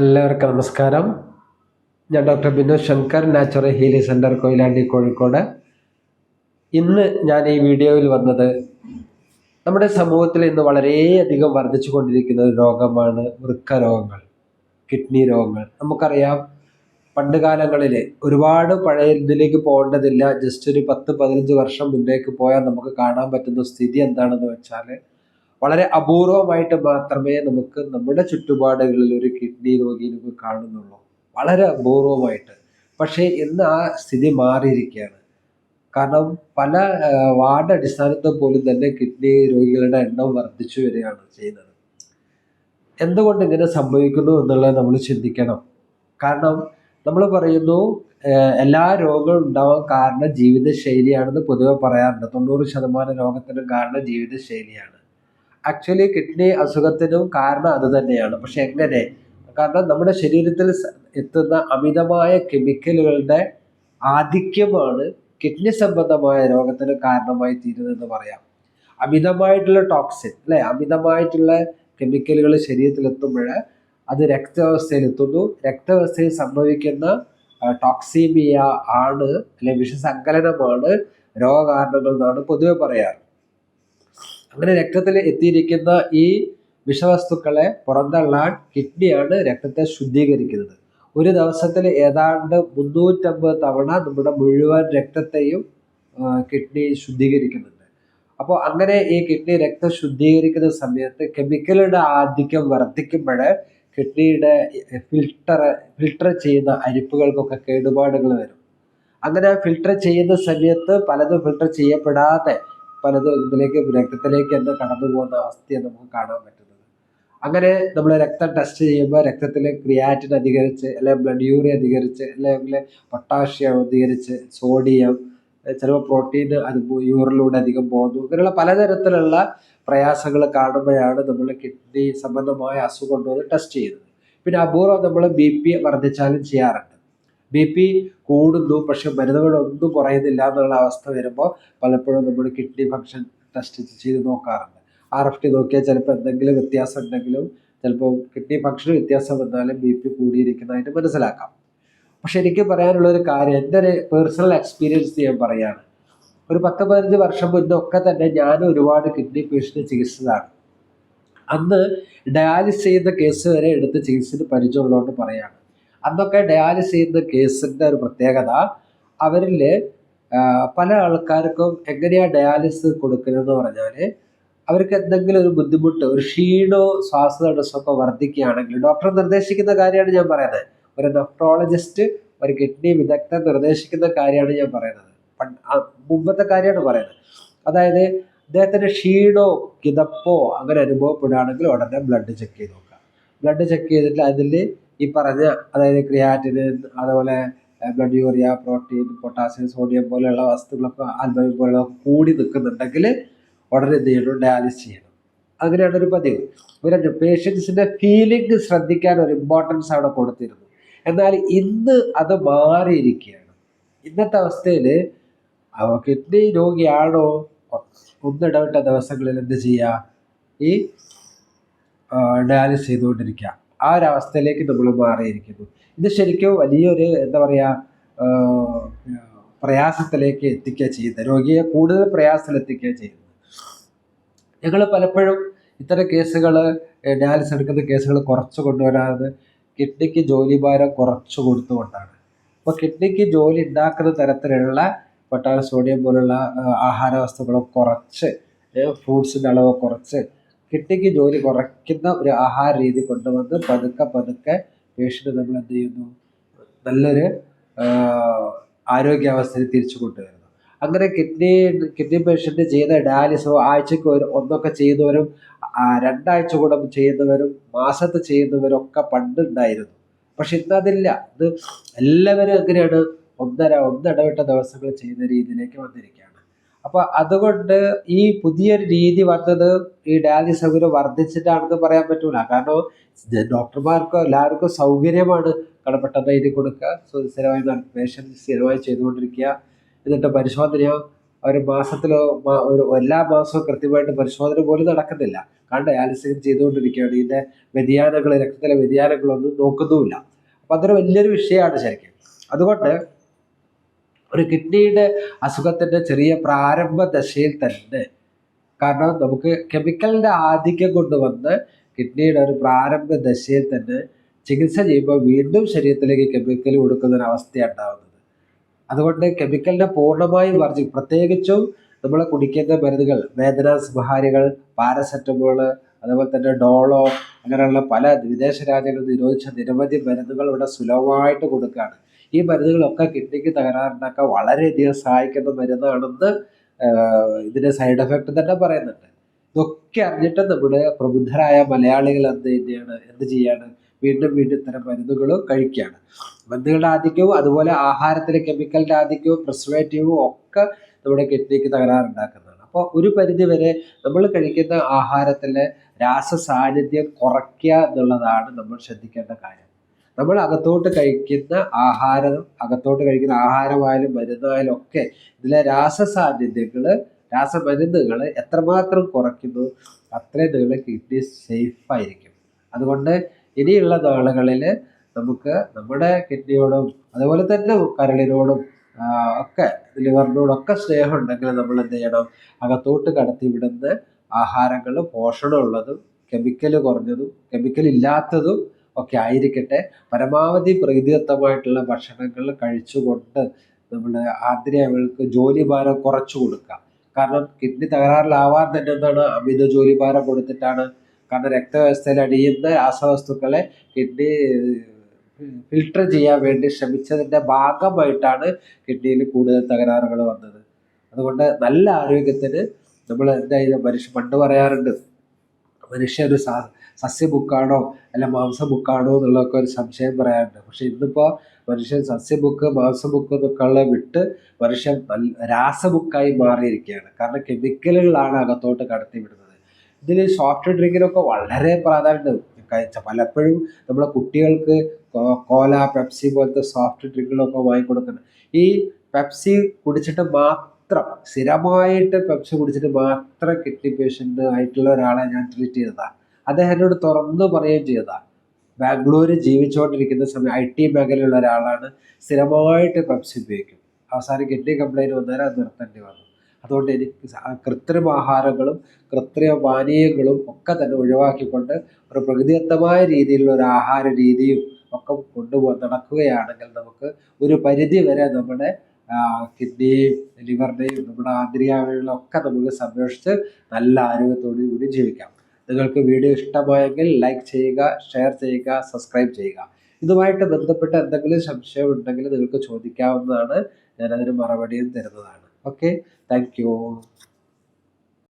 എല്ലാവർക്കും നമസ്കാരം. ഞാൻ doctor Binod Shankar natural healing centre Koyilandy Kozhikode. ഇന്ന് ഞാൻ ഈ വീഡിയോയിൽ വന്നത് നമ്മുടെ സമൂഹത്തിൽ ഇന്ന് വളരെയധികം വർദ്ധിച്ചു കൊണ്ടിരിക്കുന്ന ഒരു രോഗമാണ് വൃക്ക രോഗങ്ങൾ കിഡ്നി രോഗങ്ങൾ. നമുക്കറിയാം പണ്ട് കാലങ്ങളിൽ ഒരുപാട് പഴയ ഇതിലേക്ക് പോകേണ്ടതില്ല. ജസ്റ്റ് ഒരു പത്ത് പതിനഞ്ച് വർഷം മുന്നേക്ക് പോയാൽ നമുക്ക് കാണാൻ പറ്റുന്ന സ്ഥിതി എന്താണെന്ന് വെച്ചാൽ വളരെ അപൂർവമായിട്ട് മാത്രമേ നമുക്ക് നമ്മുടെ ചുറ്റുപാടുകളിൽ ഒരു കിഡ്നി രോഗി നമുക്ക് കാണുന്നുള്ളൂ. വളരെ അപൂർവമായിട്ട്. പക്ഷേ ഇന്ന് ആ സ്ഥിതി മാറിയിരിക്കുകയാണ്. കാരണം പല വാർഡ് അടിസ്ഥാനത്തിൽ പോലും തന്നെ കിഡ്നി രോഗികളുടെ എണ്ണം വർദ്ധിച്ചു വരികയാണ് ചെയ്യുന്നത്. എന്തുകൊണ്ട് ഇങ്ങനെ സംഭവിക്കുന്നു എന്നുള്ളത് നമ്മൾ ചിന്തിക്കണം. കാരണം നമ്മൾ പറയുന്നു എല്ലാ രോഗങ്ങളും ഉണ്ടാവാൻ കാരണം ജീവിതശൈലിയാണെന്ന് പൊതുവെ പറയാറുണ്ട്. തൊണ്ണൂറ് ശതമാനം രോഗത്തിനും കാരണം ജീവിതശൈലിയാണ്. ആക്ച്വലി കിഡ്നി അസുഖത്തിനും കാരണം അത് തന്നെയാണ്. പക്ഷെ എങ്ങനെ? കാരണം നമ്മുടെ ശരീരത്തിൽ എത്തുന്ന അമിതമായ കെമിക്കലുകളുടെ ആധിക്യമാണ് കിഡ്നി സംബന്ധമായ രോഗത്തിന് കാരണമായി തീരുന്നതെന്ന് പറയാം. അമിതമായിട്ടുള്ള ടോക്സിൻ അല്ലെ? അമിതമായിട്ടുള്ള കെമിക്കലുകൾ ശരീരത്തിലെത്തുമ്പോൾ അത് രക്താവസ്ഥയിലെത്തുന്നു. രക്താവസ്ഥയിൽ സംഭവിക്കുന്ന ആ, ടോക്സീമിയ ആണ് അല്ലെ വിഷസങ്കലനമാണ് രോഗകാരണങ്ങൾ എന്നാണ് പൊതുവെ പറയാറ്. അങ്ങനെ രക്തത്തിൽ എത്തിയിരിക്കുന്ന ഈ വിഷവസ്തുക്കളെ പുറന്തള്ളാൻ കിഡ്നിയാണ് രക്തത്തെ ശുദ്ധീകരിക്കുന്നത്. ഒരു ദിവസത്തിൽ ഏതാണ്ട് മുന്നൂറ്റമ്പത് തവണ നമ്മുടെ മുഴുവൻ രക്തത്തെയും കിഡ്നി ശുദ്ധീകരിക്കുന്നുണ്ട്. അപ്പോൾ അങ്ങനെ ഈ കിഡ്നി രക്തം ശുദ്ധീകരിക്കുന്ന സമയത്ത് കെമിക്കലുടെ ആധിക്യം വർദ്ധിക്കുമ്പോൾ കിഡ്നിയുടെ ഫിൽട്ടർ ഫിൽട്ടർ ചെയ്യുന്ന അരിപ്പുകൾക്കൊക്കെ കേടുപാടുകൾ വരും. അങ്ങനെ ഫിൽട്ടർ ചെയ്യുന്ന സമയത്ത് പലതും ഫിൽട്ടർ ചെയ്യപ്പെടാതെ പലതും ഇതിലേക്ക് രക്തത്തിലേക്ക് തന്നെ കടന്നു പോകുന്ന അവസ്ഥയാണ് നമുക്ക് കാണാൻ പറ്റുന്നത്. അങ്ങനെ നമ്മൾ രക്തം ടെസ്റ്റ് ചെയ്യുമ്പോൾ രക്തത്തിൽ ക്രിയാറ്റിൻ അധികരിച്ച് അല്ലെങ്കിൽ ബ്ലഡ് യൂറി അധികരിച്ച് അല്ലെങ്കിൽ പൊട്ടാഷ്യം അധികരിച്ച് സോഡിയം ചിലപ്പോൾ പ്രോട്ടീൻ അത് യൂറിലൂടെ അധികം പോകുന്നു. ഇങ്ങനെയുള്ള പലതരത്തിലുള്ള പ്രയാസങ്ങൾ കാണുമ്പോഴാണ് നമ്മൾ കിഡ്നി സംബന്ധമായ അസുഖം ഉണ്ടോ ടെസ്റ്റ് ചെയ്യുന്നത്. പിന്നെ അപൂർവം നമ്മൾ ബി പി വർദ്ധിച്ചാലും ചെയ്യാറുണ്ട്. ബി പി കൂടുന്നു. പക്ഷെ മരുന്നുകളൊന്നും കുറയുന്നില്ല എന്നുള്ള അവസ്ഥ വരുമ്പോൾ പലപ്പോഴും നമ്മൾ കിഡ്നി ഫങ്ഷൻ ടെസ്റ്റ് ചെയ്ത് നോക്കാറുണ്ട്. ആർ എഫ് ടി നോക്കിയാൽ ചിലപ്പോൾ എന്തെങ്കിലും വ്യത്യാസം ഉണ്ടെങ്കിലും ചിലപ്പോൾ കിഡ്നി ഫങ്ഷന് വ്യത്യാസം വന്നാലും ബി പി കൂടിയിരിക്കുന്നതായിട്ട് മനസ്സിലാക്കാം. പക്ഷെ എനിക്ക് പറയാനുള്ള ഒരു കാര്യം എന്റെ ഒരു പേഴ്സണൽ എക്സ്പീരിയൻസ് ഞാൻ പറയാണ്. ഒരു പത്ത് പതിനഞ്ച് വർഷം മുന്നൊക്കെ തന്നെ ഞാൻ ഒരുപാട് കിഡ്നി പേഷ്യന്റ് ചികിത്സിച്ചതാണ്. അന്ന് ഡയാലിസ് ചെയ്യുന്ന കേസ് വരെ എടുത്ത് ചികിത്സയിൽ പരിചയമുള്ളതുകൊണ്ട് പറയാണ്. അന്നൊക്കെ ഡയാലിസ് ചെയ്യുന്ന കേസിന്റെ ഒരു പ്രത്യേകത. അവരിൽ പല ആൾക്കാർക്കും എങ്ങനെയാണ് ഡയാലിസിസ് കൊടുക്കുന്നതെന്ന് പറഞ്ഞാൽ അവർക്ക് എന്തെങ്കിലും ഒരു ബുദ്ധിമുട്ട് ഒരു ക്ഷീണോ ശ്വാസതടസ്സമൊക്കെ വർദ്ധിക്കുകയാണെങ്കിൽ ഡോക്ടർ നിർദ്ദേശിക്കുന്ന കാര്യമാണ് ഞാൻ പറയുന്നത്. ഒരു നെഫ്രോളജിസ്റ്റ് ഒരു കിഡ്നി വിദഗ്ധ നിർദ്ദേശിക്കുന്ന കാര്യമാണ് ഞാൻ പറയുന്നത്. മുമ്പത്തെ കാര്യമാണ് പറയുന്നത്. അതായത് അദ്ദേഹത്തിന് ക്ഷീണോ കിതപ്പോ അങ്ങനെ അനുഭവപ്പെടുകയാണെങ്കിൽ ഉടനെ ബ്ലഡ് ചെക്ക് ചെയ്ത് നോക്കുക. ബ്ലഡ് ചെക്ക് ചെയ്തിട്ട് അതിൽ ഈ പറഞ്ഞ അതായത് ക്രിയാറ്റിൻ അതുപോലെ blood urea protein potassium sodium പോലെയുള്ള വസ്തുക്കളൊക്കെ ആൽബമിൻ പോലെയുള്ള കൂടി നിൽക്കുന്നുണ്ടെങ്കിൽ ഉടനെ എന്ത് ചെയ്യണം? ഡയാലിസ് ചെയ്യണം. അങ്ങനെയാണ് ഒരു പതിവ്. ഇവരുടെ പേഷ്യൻസിന്റെ ഫീലിംഗ് ശ്രദ്ധിക്കാൻ ഒരു ഇമ്പോർട്ടൻസ് അവിടെ കൊടുത്തിരുന്നു. എന്നാൽ ഇന്ന് അത് മാറിയിരിക്കുകയാണ്. ഇന്നത്തെ അവസ്ഥയിൽ അവ കിഡ്നി രോഗിയാണോ? ഒന്നിടവിട്ട ദിവസങ്ങളിൽ എന്ത് ചെയ്യുക? ഈ ഡയാലിസ് ചെയ്തുകൊണ്ടിരിക്കുക. ആ ഒരു അവസ്ഥയിലേക്ക് നമ്മൾ മാറിയിരിക്കുന്നു. ഇത് ശരിക്കും വലിയൊരു എന്താ പറയുക പ്രയാസത്തിലേക്ക് എത്തിക്കുക ചെയ്യുന്നത് രോഗിയെ കൂടുതൽ പ്രയാസത്തിലെത്തിക്കുക ചെയ്യുന്നത് ഞങ്ങൾ പലപ്പോഴും ഇത്തരം കേസുകൾ ഡയാലിസിസ് എടുക്കുന്ന കേസുകൾ കുറച്ച് കൊണ്ടുവരാതെ കിഡ്നിക്ക് ജോലി ഭാരം കുറച്ച് കൊടുത്തുകൊണ്ടാണ്. അപ്പോൾ കിഡ്നിക്ക് ജോലി ഉണ്ടാക്കുന്ന തരത്തിലുള്ള പൊട്ടാസ്യം സോഡിയം പോലുള്ള ആഹാര വസ്തുക്കൾ കുറച്ച് ഫ്രൂട്ട്സിന്റെ അളവ് കുറച്ച് കിഡ്നിക്ക് ജോലി കുറയ്ക്കുന്ന ഒരു ആഹാര രീതി കൊണ്ടുവന്ന് പതുക്കെ പതുക്കെ പേഷ്യന്റ് നമ്മൾ എന്ത് ചെയ്യുന്നു? നല്ലൊരു ആരോഗ്യാവസ്ഥയിൽ തിരിച്ചു കൊണ്ടുവരുന്നു. അങ്ങനെ കിഡ്നി കിഡ്നി പേഷ്യന്റ് ചെയ്യുന്ന ഡയാലിസോ ആഴ്ചയ്ക്ക് ഒരു ഒന്നൊക്കെ ചെയ്യുന്നവരും രണ്ടാഴ്ച കൂടെ ചെയ്യുന്നവരും മാസത്ത് ചെയ്യുന്നവരും ഒക്കെ പണ്ടുണ്ടായിരുന്നു പക്ഷെ ഇന്ന് അതില്ല. ഇത് എല്ലാവരും എങ്ങനെയാണ് ഒന്നര ഒന്നിടവിട്ട ദിവസങ്ങൾ ചെയ്യുന്ന രീതിയിലേക്ക് വന്നിരിക്കുകയാണ്. അപ്പോൾ അതുകൊണ്ട് ഈ പുതിയൊരു രീതി വന്നത് ഈ ഡയാലിസിസ് സൗകര്യം വർദ്ധിച്ചിട്ടാണെന്ന് പറയാൻ പറ്റൂല. കാരണം ഡോക്ടർമാർക്കും എല്ലാവർക്കും സൗകര്യമാണ് കടപ്പെട്ടത് എഴുതി കൊടുക്കുക. സ്ഥിരമായി പേഷ്യൻ സ്ഥിരമായി ചെയ്തുകൊണ്ടിരിക്കുക. എന്നിട്ട് പരിശോധനയോ ഒരു മാസത്തിലോ ഒരു എല്ലാ മാസവും കൃത്യമായിട്ട് പരിശോധന പോലും നടക്കുന്നില്ല. കാരണം ഡയാലിസിസ് ചെയ്തുകൊണ്ടിരിക്കുകയാണ്. ഇതിന്റെ വ്യതിയാനങ്ങൾ രക്തത്തിലെ വ്യതിയാനങ്ങളൊന്നും നോക്കുന്നുമില്ല. അപ്പം അതൊരു വലിയൊരു വിഷയമാണ് ശരിക്കും. അതുകൊണ്ട് ഒരു കിഡ്നിയുടെ അസുഖത്തിന്റെ ചെറിയ പ്രാരംഭ ദശയിൽ തന്നെ. കാരണം നമുക്ക് കെമിക്കലിന്റെ ആധിക്യം കൊണ്ടുവന്ന് കിഡ്നിയുടെ ഒരു പ്രാരംഭ ദശയിൽ തന്നെ ചികിത്സ ചെയ്യുമ്പോൾ വീണ്ടും ശരീരത്തിലേക്ക് കെമിക്കൽ കൊടുക്കുന്ന ഒരു അവസ്ഥയാണ് ഉണ്ടാകുന്നത് അതുകൊണ്ട് കെമിക്കലിനെ പൂർണമായും വർജി പ്രത്യേകിച്ചും നമ്മൾ കുടിക്കുന്ന മരുന്നുകൾ വേദനാ സംഹാരികൾ പാരസെറ്റമോൾ അതുപോലെ തന്നെ ഡോളോ അങ്ങനെയുള്ള പല വിദേശ രാജ്യങ്ങൾ നിരോധിച്ച നിരവധി മരുന്നുകൾ ഇവിടെ സുലഭമായിട്ട് കൊടുക്കുകയാണ്. ഈ മരുന്നുകളൊക്കെ കിഡ്നിക്ക് തകരാറുണ്ടാക്കാൻ വളരെയധികം സഹായിക്കുന്ന മരുന്നാണെന്ന് ഇതിന്റെ സൈഡ് എഫക്റ്റ് തന്നെ പറയുന്നുണ്ട്. ഇതൊക്കെ അറിഞ്ഞിട്ട് നമ്മുടെ പ്രബുദ്ധരായ മലയാളികൾ എന്ത് തന്നെയാണ് എന്ത് ചെയ്യാണ് വീണ്ടും വീണ്ടും ഇത്തരം മരുന്നുകൾ കഴിക്കുകയാണ്. മരുന്നുകളുടെ ആധിക്യവും അതുപോലെ ആഹാരത്തിലെ കെമിക്കലിന്റെ ആധിക്യവും പ്രിസർവേറ്റീവും ഒക്കെ നമ്മുടെ കിഡ്നിക്ക് തകരാറുണ്ടാക്കുന്നതാണ്. അപ്പോൾ ഒരു പരിധി വരെ നമ്മൾ കഴിക്കുന്ന ആഹാരത്തിലെ രാസ സാന്നിധ്യം കുറയ്ക്കുക എന്നുള്ളതാണ് നമ്മൾ ശ്രദ്ധിക്കേണ്ട കാര്യം. നമ്മൾ അകത്തോട്ട് കഴിക്കുന്ന ആഹാരം അകത്തോട്ട് കഴിക്കുന്ന ആഹാരമായാലും മരുന്നായാലും ഒക്കെ ഇതിലെ രാസ സാന്നിധ്യങ്ങൾ രാസമരുന്നുകൾ എത്രമാത്രം കുറയ്ക്കുന്നു അത്രയും നിങ്ങളുടെ കിഡ്നി സേഫ് ആയിരിക്കും. അതുകൊണ്ട് ഇനിയുള്ള നാളുകളിൽ നമുക്ക് നമ്മുടെ കിഡ്നിയോടും അതുപോലെ തന്നെ കരളിനോടും ഒക്കെ ലിവറിനോടൊക്കെ സ്നേഹം ഉണ്ടെങ്കിൽ നമ്മൾ എന്ത് ചെയ്യണം? അകത്തോട്ട് കടത്തി വിടുന്ന ആഹാരങ്ങൾ പോഷണമുള്ളതും കെമിക്കൽ കുറഞ്ഞതും കെമിക്കൽ ഇല്ലാത്തതും ഒക്കെ ആയിരിക്കട്ടെ. പരമാവധി പ്രകൃതിദത്തമായിട്ടുള്ള ഭക്ഷണങ്ങൾ കഴിച്ചുകൊണ്ട് നമ്മൾ ആന്തരികങ്ങൾക്ക് ജോലി ഭാരം കുറച്ചു കൊടുക്കുക കാരണം കിഡ്നി തകരാറിലാവാൻ തന്നെ എന്താണ് അമിത ജോലി ഭാരം കൊടുത്തിട്ടാണ്. കാരണം രക്തവ്യവസ്ഥയിൽ അടിയുന്ന രാസവസ്തുക്കളെ കിഡ്നി ഫിൽട്ടർ ചെയ്യാൻ വേണ്ടി ശ്രമിച്ചതിന്റെ ഭാഗമായിട്ടാണ് കിഡ്നിയിൽ കൂടുതൽ തകരാറുകൾ വന്നത്. അതുകൊണ്ട് നല്ല ആരോഗ്യത്തിന് നമ്മൾ എന്തായാലും മനുഷ്യ പണ്ട് പറയാറുണ്ട് മനുഷ്യ ഒരു സ സസ്യ ബുക്കാണോ അല്ല മാംസ ബുക്കാണോ എന്നുള്ളതൊക്കെ ഒരു സംശയം പറയാറുണ്ട് പക്ഷെ ഇന്നിപ്പോൾ മനുഷ്യൻ സസ്യ ബുക്ക് മാംസ ബുക്ക് എന്നൊക്കെ ഉള്ള വിട്ട് മനുഷ്യൻ നല്ല രാസ ബുക്കായി മാറിയിരിക്കുകയാണ്. കാരണം കെമിക്കലുകളാണ് അകത്തോട്ട് കടത്തിവിടുന്നത്. ഇതിൽ സോഫ്റ്റ് ഡ്രിങ്കിനൊക്കെ വളരെ പ്രാധാന്യമുണ്ട് കഴിച്ച പലപ്പോഴും നമ്മളെ കുട്ടികൾക്ക് കോല പെപ്സി പോലത്തെ സോഫ്റ്റ് ഡ്രിങ്കുകളൊക്കെ വാങ്ങിക്കൊടുക്കുന്നത് ഈ പെപ്സി കുടിച്ചിട്ട് മാത്രം സ്ഥിരമായിട്ട് പെപ്സി കുടിച്ചിട്ട് മാത്രം കിഡ്നി പേഷ്യന്റ് ആയിട്ടുള്ള ഒരാളെ ഞാൻ ട്രീറ്റ് ചെയ്തതാണ് അദ്ദേഹം എന്നോട് തുറന്നു പറയുകയും ചെയ്തതാണ് ബാംഗ്ലൂർ ജീവിച്ചുകൊണ്ടിരിക്കുന്ന സമയം ഐ ടി മേഖലയിലുള്ള ഒരാളാണ് സ്ഥിരമായിട്ട് പെപ്സി ഉപയോഗിക്കും. അവസാനം കിഡ്നി കംപ്ലൈന്റ് വന്നേരം അത് നിർത്തേണ്ടി വന്നു. അതുകൊണ്ട് എനിക്ക് കൃത്രിമ ആഹാരങ്ങളും കൃത്രിമ പാനീയങ്ങളും ഒക്കെ തന്നെ ഒഴിവാക്കിക്കൊണ്ട് ഒരു പ്രകൃതിദത്തമായ രീതിയിലുള്ള ഒരു ആഹാര രീതിയും ഒക്കെ കൊണ്ടുപോ നടക്കുകയാണെങ്കിൽ നമുക്ക് ഒരു പരിധി വരെ നമ്മുടെ കിഡ്നിയും ലിവറിനെയും നമ്മുടെ ആന്തരികളൊക്കെ നമുക്ക് സംരക്ഷിച്ച് നല്ല ആരോഗ്യത്തോടു കൂടി ജീവിക്കാം. നിങ്ങൾക്ക് വീഡിയോ ഇഷ്ടമായെങ്കിൽ ലൈക്ക് ചെയ്യുക ഷെയർ ചെയ്യുക സബ്സ്ക്രൈബ് ചെയ്യുക. ഇതുമായിട്ട് ബന്ധപ്പെട്ട എന്തെങ്കിലും സംശയം ഉണ്ടെങ്കിൽ നിങ്ങൾക്ക് ചോദിക്കാവുന്നതാണ്. ഞാനതിന് മറുപടിയും തരുന്നതാണ്. Okay thank